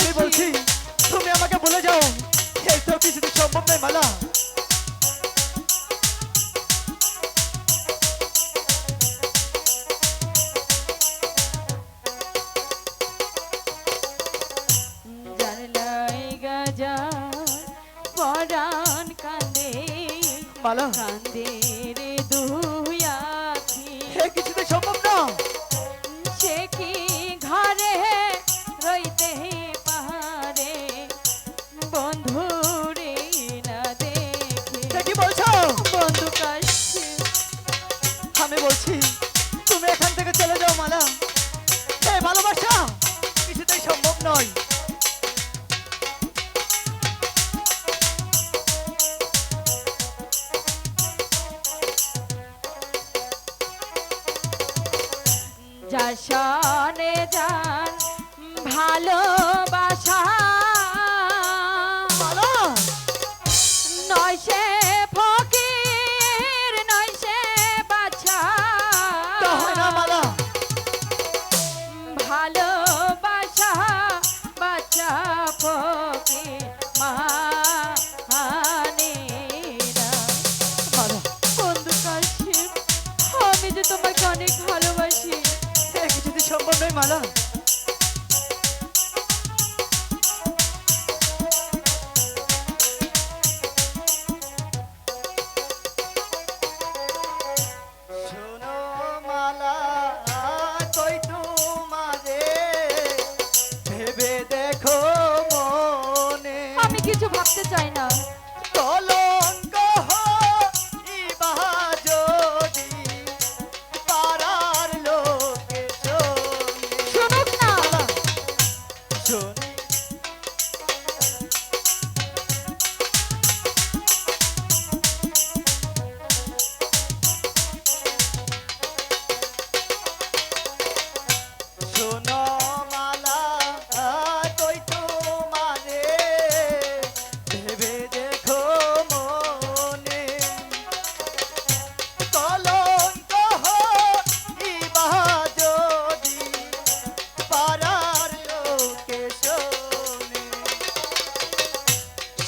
আমি বলছি তুমি আমাকে বলে যাও এই তো কিছুদিন সম্ভব নয় মালা। কান্দে আমি বলছি, তুমি এখান থেকে চলে যাও, মালা। এই ভালোবাসা কিছুতেই সম্ভব নয়। যাসনে যান ভালো কিছু ভাবতে চাই না। চলো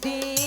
baby.